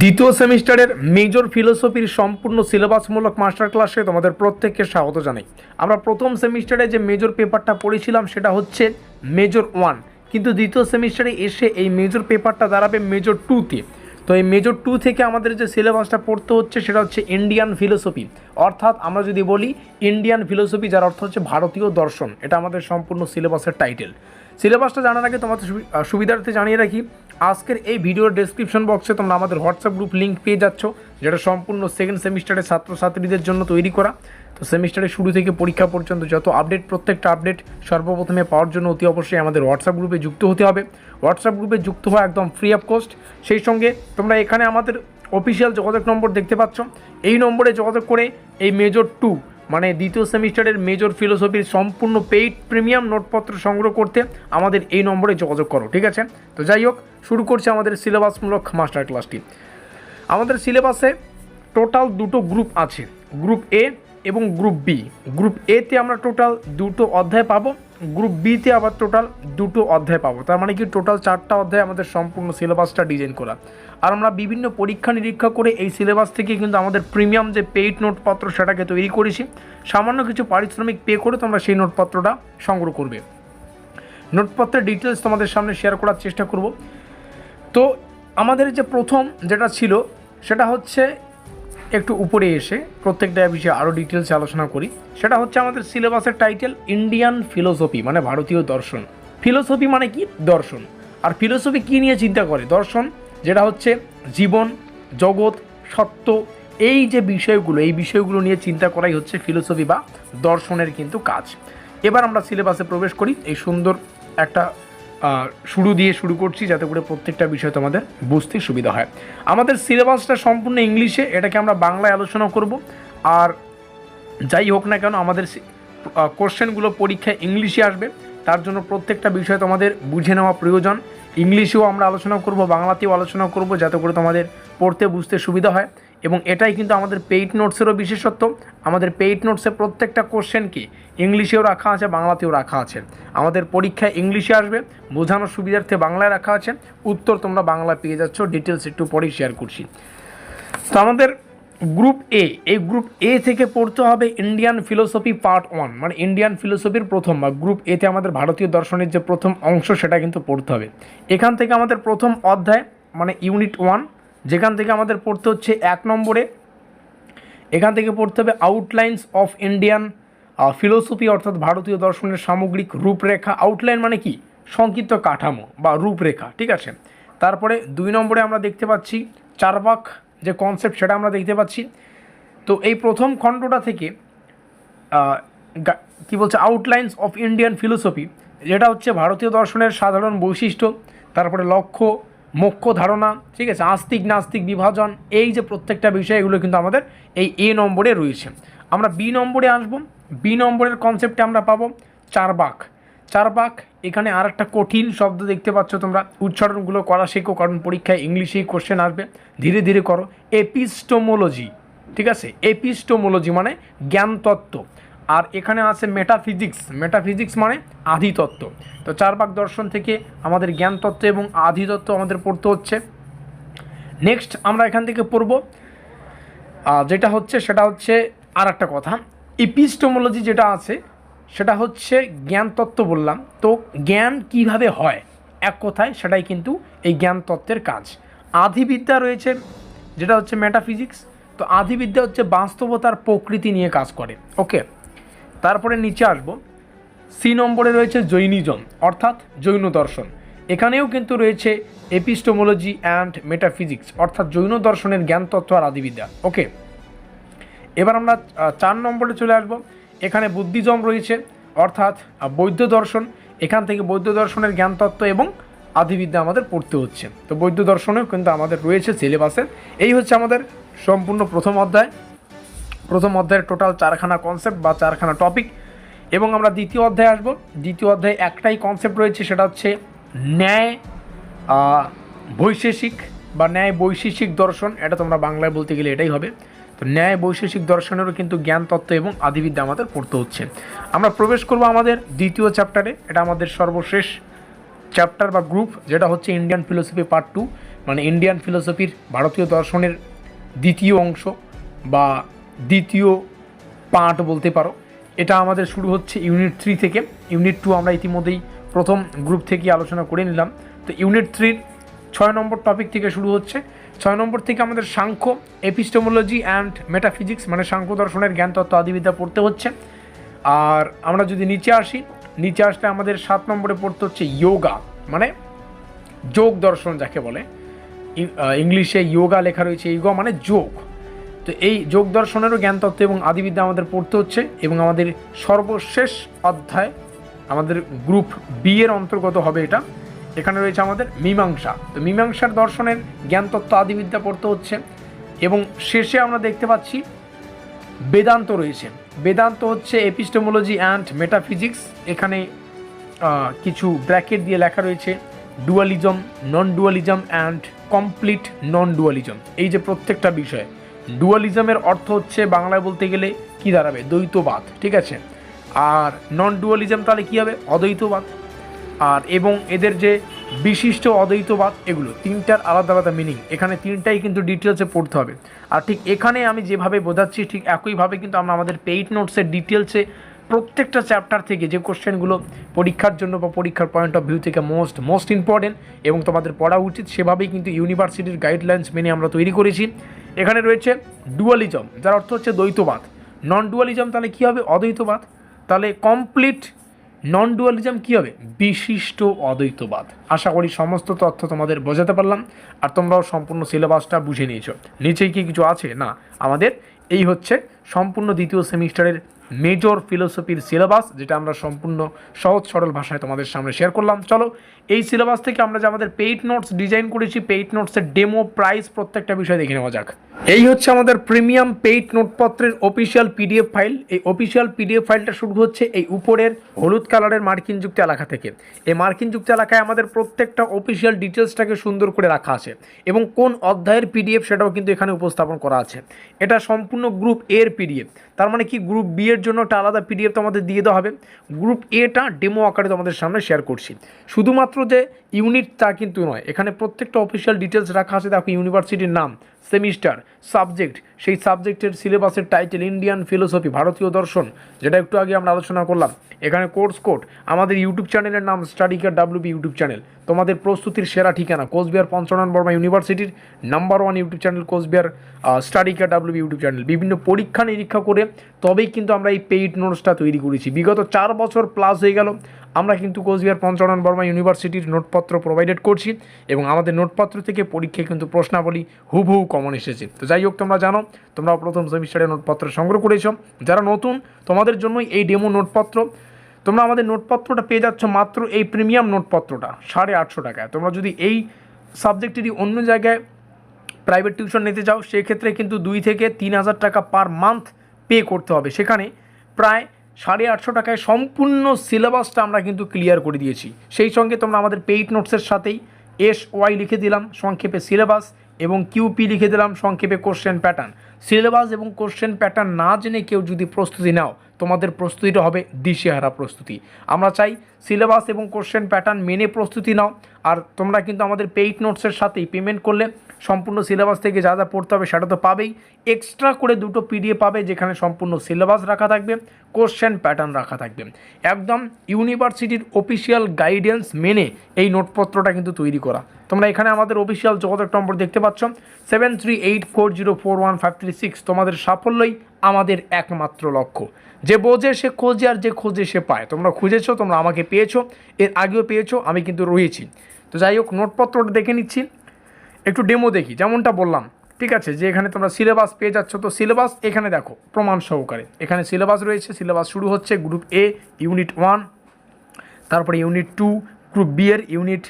দ্বিতীয় সেমিস্টারের মেজর ফিলোসফির সম্পূর্ণ সিলেবাসমূলক মাস্টার ক্লাসে তোমাদের প্রত্যেককে স্বাগত জানাই। আমরা প্রথম সেমিস্টারে যে মেজর পেপারটা পড়েছিলাম সেটা হচ্ছে মেজর ওয়ান। কিন্তু দ্বিতীয় সেমিস্টারে এসে এই মেজর পেপারটা দাঁড়াবে মেজর টুতে। তো এই মেজর টু থেকে আমাদের যে সিলেবাসটা পড়তে হচ্ছে সেটা হচ্ছে ইন্ডিয়ান ফিলোসফি। অর্থাৎ আমরা যদি বলি ইন্ডিয়ান ফিলোসফি, যার অর্থ হচ্ছে ভারতীয় দর্শন, এটা আমাদের সম্পূর্ণ সিলেবাসের টাইটেল। সিলেবাসটা জানার আগে তোমাদের সুবি- সুবিধার্থে জানিয়ে রাখি, আজকের এই ভিডিওর ডেসক্রিপশন বক্সে তোমরা আমাদের হোয়াটসঅ্যাপ গ্রুপ লিঙ্ক পেয়ে যাচ্ছ, যেটা সম্পূর্ণ সেকেন্ড সেমিস্টারের ছাত্রছাত্রীদের জন্য তৈরি করা। তো সেমিস্টারের শুরু থেকে পরীক্ষা পর্যন্ত যত আপডেট প্রত্যেকটা আপডেট সর্বপ্রথমে পাওয়ার জন্য অতি অবশ্যই আমাদের হোয়াটসঅ্যাপ গ্রুপে যুক্ত হতে হবে। হোয়াটসঅ্যাপ গ্রুপে যুক্ত হওয়া একদম ফ্রি অফ কস্ট সেই সঙ্গে তোমরা এখানে আমাদের অফিসিয়াল যোগাযোগ নম্বর দেখতে পাচ্ছ। এই নম্বরে যোগাযোগ করে এই মেজর টু মানে দ্বিতীয় সেমিস্টারের মেজর ফিলোসফির সম্পূর্ণ পেইড প্রিমিয়াম নোটপত্র সংগ্রহ করতে আমাদের এই নম্বরে যোগাযোগ করো, ঠিক আছে? তো যাই হোক, শুরু করছে আমাদের সিলেবাসমূলক মাস্টার ক্লাসটি আমাদের সিলেবাসে টোটাল দুটো গ্রুপ আছে গ্রুপ এ এবং গ্রুপ বি গ্রুপ এতে আমরা টোটাল দুটো অধ্যায় পাবো। গ্রুপ বিতে আবার টোটাল দুটো অধ্যায় পাবো। তার মানে কি টোটাল চারটা অধ্যায় আমাদের সম্পূর্ণ সিলেবাসটা ডিজাইন করা। আর আমরা বিভিন্ন পরীক্ষা নিরীক্ষা করে এই সিলেবাস থেকে কিন্তু আমাদের প্রিমিয়াম যে পেইড নোটপত্র সেটাকে তৈরি করেছি। সামান্য কিছু পারিশ্রমিক পে করে তোমরা সেই নোটপত্রটা সংগ্রহ করবে। নোটপত্রের ডিটেলস তোমাদের সামনে শেয়ার করার চেষ্টা করব। তো আমাদের যে প্রথম যেটা ছিল, সেটা হচ্ছে একটু উপরে এসে প্রত্যেকটা বিষয়ে আরও ডিটেলসে আলোচনা করি। সেটা হচ্ছে আমাদের সিলেবাসের টাইটেল ইন্ডিয়ান ফিলোসফি মানে ভারতীয় দর্শন। ফিলোসফি মানে কি? দর্শন। আর ফিলোসফি কী নিয়ে চিন্তা করে? দর্শন, যেটা হচ্ছে জীবন, জগৎ, সত্য, এই যে বিষয়গুলো, এই বিষয়গুলো নিয়ে চিন্তা করাই হচ্ছে ফিলোসফি বা দর্শনের কিন্তু কাজ। এবার আমরা সিলেবাসে প্রবেশ করি, এই সুন্দর একটা শুরু দিয়ে শুরু করছি যাতে করে প্রত্যেকটা বিষয় তোমাদের বুঝতে সুবিধা হয়। আমাদের সিলেবাসটা সম্পূর্ণ ইংলিশে, এটাকে আমরা বাংলায় আলোচনা করব। আর যাই হোক না কেন, আমাদের কোশ্চেনগুলো পরীক্ষায় ইংলিশে আসবে। তার জন্য প্রত্যেকটা বিষয় তোমাদের বুঝে নেওয়া প্রয়োজন। ইংলিশেও আমরা আলোচনা করব, বাংলাতেও আলোচনা করব, যাতে করে তোমাদের পড়তে বুঝতে সুবিধা হয়। এবং এটাই কিন্তু আমাদের পেইড নোটসেরও বিশেষত্ব। আমাদের পেইড নোটসে প্রত্যেকটা কোশ্চেনকে ইংলিশেও রাখা আছে, বাংলাতেও রাখা আছে। আমাদের পরীক্ষায় ইংলিশে আসবে, বোঝানোর সুবিধার্থে বাংলায় রাখা আছে। উত্তর তোমরা বাংলায় পেয়ে যাচ্ছ ডিটেলস একটু পরেই শেয়ার করছি। তো আমাদের গ্রুপ এ এই গ্রুপ এ থেকে পড়তে হবে ইন্ডিয়ান ফিলোসফি পার্ট ওয়ান মানে ইন্ডিয়ান ফিলোসফির প্রথম বা গ্রুপ এতে আমাদের ভারতীয় দর্শনের যে প্রথম অংশ, সেটা কিন্তু পড়তে হবে। এখান থেকে আমাদের প্রথম অধ্যায় মানে ইউনিট ওয়ান যেখান থেকে আমাদের পড়তে হচ্ছে এক নম্বরে। এখান থেকে পড়তে হবে আউটলাইন্স অফ ইন্ডিয়ান ফিলোসফি অর্থাৎ ভারতীয় দর্শনের সামগ্রিক রূপরেখা। আউটলাইন মানে কি? সংক্ষিপ্ত কাঠামো বা রূপরেখা, ঠিক আছে? তারপরে দুই নম্বরে আমরা দেখতে পাচ্ছি চারবাক যে কনসেপ্ট সেটা আমরা দেখতে পাচ্ছি। তো এই প্রথম খণ্ডটা থেকে কি বলছে? আউটলাইন্স অফ ইন্ডিয়ান ফিলোসফি যেটা হচ্ছে ভারতীয় দর্শনের সাধারণ বৈশিষ্ট্য, তারপরে লক্ষ্য মোক্ষ ধারণা, ঠিক আছে, আস্তিক, নাস্তিক, বিভাজন, এই যে প্রত্যেকটা বিষয় এগুলো কিন্তু আমাদের এই এ নম্বরে রয়েছে। আমরা বি নম্বরে আসব, বি নম্বরের কনসেপ্টে আমরা পাবো চারবাক। চারবাক, এখানে আর একটা কঠিন শব্দ দেখতে পাচ্ছ তোমরা, উচ্চারণগুলো করা শেখো, কারণ পরীক্ষায় ইংলিশেই কোশ্চেন আসবে। ধীরে ধীরে করো, এপিস্টোমোলজি, ঠিক আছে, এপিস্টোমোলজি মানে জ্ঞান তত্ত্ব আর এখানে আছে মেটাফিজিক্স মেটাফিজিক্স মানে আধিতত্ত্ব। তো চারবাক দর্শন থেকে আমাদের জ্ঞান তত্ত্ব এবং আধিতত্ত্ব আমাদের পড়তে হচ্ছে। নেক্সট আমরা এখান থেকে পড়ব। যেটা হচ্ছে, সেটা হচ্ছে আর একটা কথা। ইপিস্টোমোলজি যেটা আছে, সেটা হচ্ছে জ্ঞান তত্ত্ব বললাম। তো জ্ঞান কীভাবে হয়? এক কথায় সেটাই কিন্তু এই জ্ঞান তত্ত্বের কাজ। আধিবিদ্যা রয়েছে, যেটা হচ্ছে মেটাফিজিক্স তো আধিবিদ্যা হচ্ছে বাস্তবতার প্রকৃতি নিয়ে কাজ করে। ওকে তারপরে নিচে আসব। সি নম্বরে রয়েছে জৈনিজম অর্থাৎ জৈন দর্শন। এখানেও কিন্তু রয়েছে এপিস্টোমোলজি অ্যান্ড মেটাফিজিক্স অর্থাৎ জৈন দর্শনের জ্ঞান, তত্ত্ব আর আদিবিদ্যা। ওকে এবার আমরা চার নম্বরে চলে আসব। এখানে বুদ্ধিজম রয়েছে, অর্থাৎ বৌদ্ধ দর্শন। এখান থেকে বৌদ্ধ দর্শনের জ্ঞান, তত্ত্ব এবং আদিবিদ্যা আমাদের পড়তে হচ্ছে। তো বৌদ্ধ দর্শনেও কিন্তু আমাদের রয়েছে সিলেবাসের এই হচ্ছে আমাদের সম্পূর্ণ প্রথম অধ্যায়। প্রথম অধ্যায়ের টোটাল চারখানা কনসেপ্ট বা চারখানা টপিক এবং আমরা দ্বিতীয় অধ্যায়ে আসব। দ্বিতীয় অধ্যায়ে একটাই কনসেপ্ট রয়েছে, সেটা হচ্ছে ন্যায় বৈশেষিক বা ন্যায় বৈশেষিক দর্শন। এটা তোমরা বাংলায় বলতে গেলে এটাই হবে। তো ন্যায় বৈশেষিক দর্শনেরও কিন্তু জ্ঞান, তত্ত্ব এবং আদিবিদ্যা আমাদের পড়তে হচ্ছে। আমরা প্রবেশ করব আমাদের দ্বিতীয় চ্যাপ্টারে এটা আমাদের সর্বশেষ চ্যাপ্টার বা গ্রুপ যেটা হচ্ছে ইন্ডিয়ান ফিলোসফি পার্ট টু মানে ইন্ডিয়ান ফিলোসফির ভারতীয় দর্শনের দ্বিতীয় অংশ বা দ্বিতীয় পার্ট বলতে পারো। এটা আমাদের শুরু হচ্ছে ইউনিট থ্রি থেকে। ইউনিট টু আমরা ইতিমধ্যেই প্রথম গ্রুপ থেকে আলোচনা করে নিলাম। তো ইউনিট থ্রির ছয় নম্বর টপিক থেকে শুরু হচ্ছে। ছয় নম্বর থেকে আমাদের সাংখ্য এপিস্টোমোলজি অ্যান্ড মেটাফিজিক্স মানে সাংখ্য দর্শনের জ্ঞান, তত্ত্ব, আদিবিদ্যা পড়তে হচ্ছে। আর আমরা যদি নিচে আসি, নিচে আসলে আমাদের সাত নম্বরে পড়তে হচ্ছে যোগা মানে যোগ দর্শন যাকে বলে। ইংলিশে যোগা লেখা রয়েছে ইয়োগা মানে যোগ। তো এই যোগ দর্শনেরও জ্ঞান তত্ত্ব এবং আদিবিদ্যা আমাদের পড়তে হচ্ছে এবং আমাদের সর্বশেষ অধ্যায় আমাদের গ্রুপ বি এর অন্তর্গত হবে এটা। এখানে রয়েছে আমাদের মীমাংসা। তো মীমাংসার দর্শনের জ্ঞান তত্ত্ব আদিবিদ্যা পড়তে হচ্ছে এবং শেষে আমরা দেখতে পাচ্ছি বেদান্ত রয়েছে। বেদান্ত হচ্ছে এপিস্টোমোলজি অ্যান্ড মেটাফিজিক্স এখানে কিছু ব্র্যাকেট দিয়ে লেখা রয়েছে dualism non dualism and complete non dualism এই যে প্রত্যেকটা বিষয়। ডুয়ালিজমের অর্থ হচ্ছে বাংলায় বলতে গেলে কি দাঁড়াবে? দ্বৈতবাদ, ঠিক আছে? আর নন ডুয়ালিজম তাহলে কী হবে? অদ্বৈতবাদ। আর এবং এদের যে বিশিষ্ট অদ্বৈতবাদ, এগুলো তিনটার আলাদা আলাদা মিনিং এখানে তিনটাই কিন্তু ডিটেলসে পড়তে হবে। আর ঠিক এখানে আমি যেভাবে বোঝাচ্ছি, ঠিক একইভাবে কিন্তু আমরা আমাদের পেইড নোটসের ডিটেলসে প্রত্যেকটা চ্যাপ্টার থেকে যে কোশ্চেনগুলো পরীক্ষার জন্য বা পরীক্ষার পয়েন্ট অফ ভিউ থেকে মোস্ট মোস্ট ইম্পর্টেন্ট এবং তোমাদের পড়া উচিত, সেভাবেই কিন্তু ইউনিভার্সিটির গাইডলাইন্স মেনে আমরা তৈরি করেছি। এখানে রয়েছে ডুয়ালিজম যার অর্থ হচ্ছে দ্বৈতবাদ। নন ডুয়ালিজম তাহলে কী হবে? অদ্বৈতবাদ। তাহলে কমপ্লিট নন ডুয়ালিজম কী হবে? বিশিষ্ট অদ্বৈতবাদ। আশা করি সমস্ত তথ্য তোমাদের বোঝাতে পারলাম, আর তোমরাও সম্পূর্ণ সিলেবাসটা বুঝে নিয়েছো। নিচেই কি কিছু আছে? না, আমাদের এই হচ্ছে সম্পূর্ণ দ্বিতীয় সেমিস্টারের মেজর ফিলোসফির সিলেবাস যেটা আমরা সম্পূর্ণ সহজ সরল ভাষায় তোমাদের সামনে শেয়ার করলাম। চলো এই সিলেবাস থেকে আমরা যে আমাদের পেইড নোটস ডিজাইন করেছি পেইড নোটসের ডেমো প্রাইস প্রত্যেকটা বিষয় দেখে নেওয়া যাক। এই হচ্ছে আমাদের প্রিমিয়াম পেইড নোটপত্রের অফিসিয়াল পিডিএফ ফাইল এই অফিসিয়াল পিডিএফ ফাইলটা শুরু হচ্ছে এই উপরের হলুদ কালারের মার্কিনযুক্ত এলাকা থেকে। এই মার্কিনযুক্ত এলাকায় আমাদের প্রত্যেকটা অফিসিয়াল ডিটেলসটাকে সুন্দর করে রাখা আছে এবং কোন অধ্যায়ের পিডিএফ সেটাও কিন্তু এখানে উপস্থাপন করা আছে। এটা সম্পূর্ণ গ্রুপ এর পিডিএফ তার মানে কি? গ্রুপ বি এর জন্য একটা আলাদা পিডিএফ তোমাদের দিয়ে দেওয়া হবে। গ্রুপ এটা ডেমো আকারে তোমাদের সামনে শেয়ার করছি। শুধুমাত্র যে ইউনিট তা কিন্তু নয়। এখানে প্রত্যেকটা অফিসিয়াল ডিটেলস রাখা আছে। দেখো ইউনিভার্সিটির নাম সেমিস্টার সাবজেক্ট। সেই সাবজেক্টের সিলেবাসের টাইটেল ইন্ডিয়ান ফিলোসফি, ভারতীয় দর্শন, যেটা একটু আগে আমরা আলোচনা করলাম। এখানে কোর্স কোড, আমাদের ইউটিউব চ্যানেলের নাম স্টাডিকার ডাব্লিউবি ইউটিউব চ্যানেল। তোমাদের প্রস্তুতির সেরা ঠিকানা কোচবিহার পঞ্চনন বর্মা ইউনিভার্সিটির number one YouTube channel Coochbehar স্টাডিকার WB YouTube channel. বিভিন্ন পরীক্ষা নিরীক্ষা করে তবেই কিন্তু আমরা এই পেইড নোটসটা তৈরি করেছি। বিগত চার বছর প্লাস হয়ে গেল। আমরা কিন্তু কোচবিহার পঞ্চনন বর্মা ইউনিভার্সিটির নোটপত্র প্রোভাইডেড করছি এবং আমাদের নোটপত্র থেকে পরীক্ষায় কিন্তু প্রশ্নাবলী হুবহু কমন এসেছে। তো যাই হোক, তোমরা জানো, তোমরা প্রথম সেমিস্টারে নোটপত্র সংগ্রহ করেছ। যারা নতুন, তোমাদের জন্যই এই ডেমো নোটপত্র। তোমরা আমাদের নোটপত্রটা পেয়ে যাচ্ছ মাত্র এই প্রিমিয়াম নোটপত্রটা, সাড়ে আটশো টাকায়। তোমরা যদি এই সাবজেক্টেরই অন্য জায়গায় প্রাইভেট টিউশন নিতে চাও, সেক্ষেত্রে কিন্তু দুই থেকে তিন হাজার টাকা পার মান্থ পে করতে হবে। সেখানে প্রায় সাড়ে আটশো টাকায় সম্পূর্ণ সিলেবাসটা আমরা কিন্তু ক্লিয়ার করে দিয়েছি। সেই সঙ্গে তোমরা আমাদের পেইড নোটসের সাথেই এস ওয়াই লিখে দিলাম। সংক্ষেপে সিলেবাস এবং কিউপি লিখে দিলাম সংক্ষেপে কোশ্চেন প্যাটার্ন সিলেবাস এবং কোশ্চেন প্যাটার্ন না জেনে কেউ যদি প্রস্তুতি নাও, তোমাদের প্রস্তুতিটা হবে দিশেহারা প্রস্তুতি। আমরা চাই সিলেবাস এবং কোশ্চেন প্যাটার্ন মেনে প্রস্তুতি নাও, আর তোমরা কিন্তু আমাদের পেইড নোটসের সাথেই পেমেন্ট করলে সম্পূর্ণ সিলেবাস থেকে যা যা পড়তে হবে সেটা তো পাবেই। এক্সট্রা করে দুটো পিডিএফ পাবে যেখানে সম্পূর্ণ সিলেবাস রাখা থাকবে কোশ্চেন প্যাটার্ন রাখা থাকবে। একদম ইউনিভার্সিটির অফিসিয়াল গাইডেন্স মেনে এই নোটপত্রটা কিন্তু তৈরি করা। তোমরা এখানে আমাদের অফিসিয়াল যোগাযোগ নম্বর দেখতে পাচ্ছ seven three eight four zero four one five three six তোমাদের সাফল্যই আমাদের একমাত্র লক্ষ্য। যে বোঝে, সে খোঁজে, আর যে খোঁজে, সে পায়। তোমরা খুঁজেছো, তোমরা আমাকে পেয়েছ, এর আগেও পেয়েছ, আমি কিন্তু রয়েছি। তো যাই হোক, নোটপত্রটা দেখে নিচ্ছি। একটু ডেমো দেখি, যেমনটা বললাম। ঠিক আছে, যে এখানে তোমরা সিলেবাস পেয়ে যাচ্ছ, তো সিলেবাস এখানে দেখো, প্রমাণ সহকারে। এখানে সিলেবাস রয়েছে সিলেবাস শুরু হচ্ছে গ্রুপ এ ইউনিট ওয়ান তারপরে ইউনিট টু গ্রুপ বি এর ইউনিট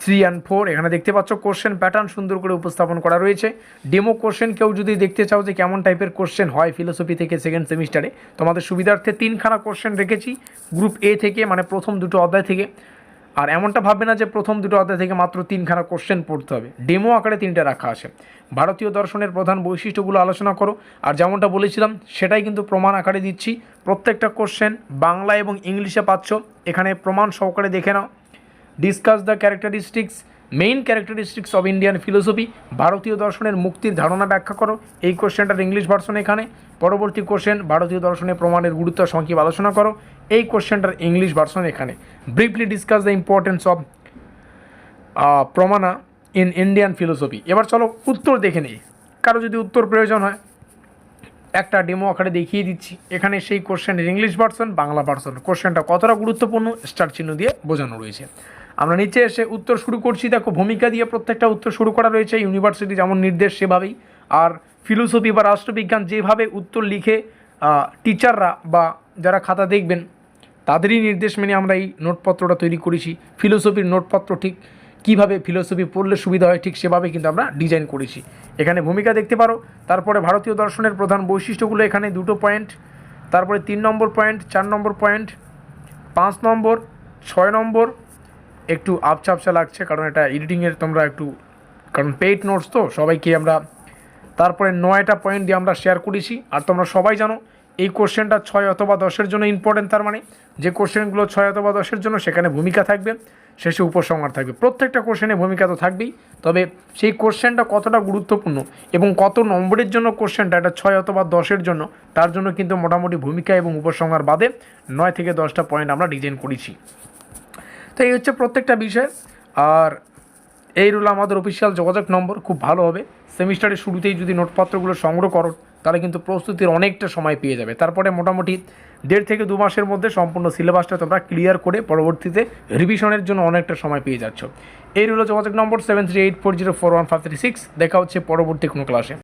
থ্রি অ্যান্ড ফোর এখানে দেখতে পাচ্ছ কোশ্চেন প্যাটার্ন সুন্দর করে উপস্থাপন করা রয়েছে। ডেমো কোশ্চেন কেউ যদি দেখতে চাও যে কেমন টাইপের কোশ্চেন হয় ফিলোসফি থেকে সেকেন্ড সেমিস্টারে তোমাদের সুবিধার্থে তিনখানা কোশ্চেন রেখেছি গ্রুপ এ থেকে মানে প্রথম দুটো অধ্যায় থেকে। আর এমনটা ভাববে না যে প্রথম দুটো অধ্যায় থেকে মাত্র তিনখানা কোশ্চেন পড়তে হবে। ডেমো আকারে তিনটা রাখা আছে। ভারতীয় দর্শনের প্রধান বৈশিষ্ট্যগুলো আলোচনা করো। আর যেমনটা বলেছিলাম, সেটাই কিন্তু প্রমাণ আকারে দিচ্ছি। প্রত্যেকটা কোশ্চেন বাংলা এবং ইংলিশে পাচ্ছ। এখানে প্রমাণ সহকারে দেখে নাও। Discuss the characteristics main characteristics of Indian philosophy ভারতীয় দর্শনের মুক্তির ধারণা ব্যাখ্যা করো। এই কোশ্চেনটার ইংলিশ ভার্সন এখানে। পরবর্তী কোশ্চেন ভারতীয় দর্শনের প্রমাণের গুরুত্ব সংক্ষেপ আলোচনা করো। এই কোশ্চেনটার ইংলিশ ভার্সন এখানে। Briefly discuss the importance of pramana in Indian philosophy এবার চলো উত্তর দেখে নিই। কারও যদি উত্তর প্রয়োজন হয়, একটা ডেমো আকারে দেখিয়ে দিচ্ছি। এখানে সেই কোশ্চেনের ইংলিশ ভার্সন বাংলা ভার্সন কোশ্চেনটা কতটা গুরুত্বপূর্ণ স্টার চিহ্ন দিয়ে বোঝানো রয়েছে। আমরা নিচে এসে উত্তর শুরু করছি। দেখো, ভূমিকা দিয়ে প্রত্যেকটা উত্তর শুরু করা রয়েছে। ইউনিভার্সিটি যেমন নির্দেশ সেভাবেই। আর ফিলোসফি বা রাষ্ট্রবিজ্ঞান যেভাবে উত্তর লিখে টিচাররা বা যারা খাতা দেখবেন, তাদেরই নির্দেশ মেনে আমরা এই নোটপত্রটা তৈরি করেছি। ফিলোসফির নোটপত্র ঠিক কীভাবে ফিলোসফি পড়লে সুবিধা হয়, ঠিক সেভাবে কিন্তু আমরা ডিজাইন করেছি। এখানে ভূমিকা দেখতে পারো। তারপরে ভারতীয় দর্শনের প্রধান বৈশিষ্ট্যগুলো এখানে দুটো পয়েন্ট তারপরে তিন নম্বর পয়েন্ট চার নম্বর পয়েন্ট পাঁচ নম্বর, ছয় নম্বর একটু আপচা লাগছে, কারণ এটা এডিটিংয়ের তোমরা একটু, কারণ পেইড নোটস তো, সবাইকে আমরা তারপরে নয়টা পয়েন্ট দিয়ে আমরা শেয়ার করেছি। আর তোমরা সবাই জানো, এই কোশ্চেনটা ছয় অথবা দশের জন্য ইম্পর্টেন্ট তার মানে যে কোশ্চেনগুলো ছয় অথবা দশের জন্য সেখানে ভূমিকা থাকবে, শেষে উপসংহার থাকবে। প্রত্যেকটা কোশ্চেনে ভূমিকা তো থাকবেই, তবে সেই কোশ্চেনটা কতটা গুরুত্বপূর্ণ এবং কত নম্বরের জন্য কোশ্চেনটা এটা ছয় অথবা দশের জন্য, তার জন্য কিন্তু মোটামুটি ভূমিকা এবং উপসংহার বাদে নয় থেকে দশটা পয়েন্ট আমরা ডিজাইন করেছি। তো এই হচ্ছে প্রত্যেকটা বিষয়। আর এই রুল আমাদের অফিসিয়াল যোগাযোগ নম্বর, খুব ভালো হবে। সেমিস্টারের শুরুতেই যদি নোটপত্রগুলো সংগ্রহ করো, তাহলে কিন্তু প্রস্তুতির অনেকটা সময় পেয়ে যাবে। তারপরে মোটামুটি দেড় থেকে দু মাসের মধ্যে সম্পূর্ণ সিলেবাসটা তোমরা ক্লিয়ার করে পরবর্তীতে রিভিশনের জন্য অনেকটা সময় পেয়ে যাচ্ছ। এই রুল যোগাযোগ নম্বর seven eight four zero four one six দেখা হচ্ছে পরবর্তী কোনো ক্লাসে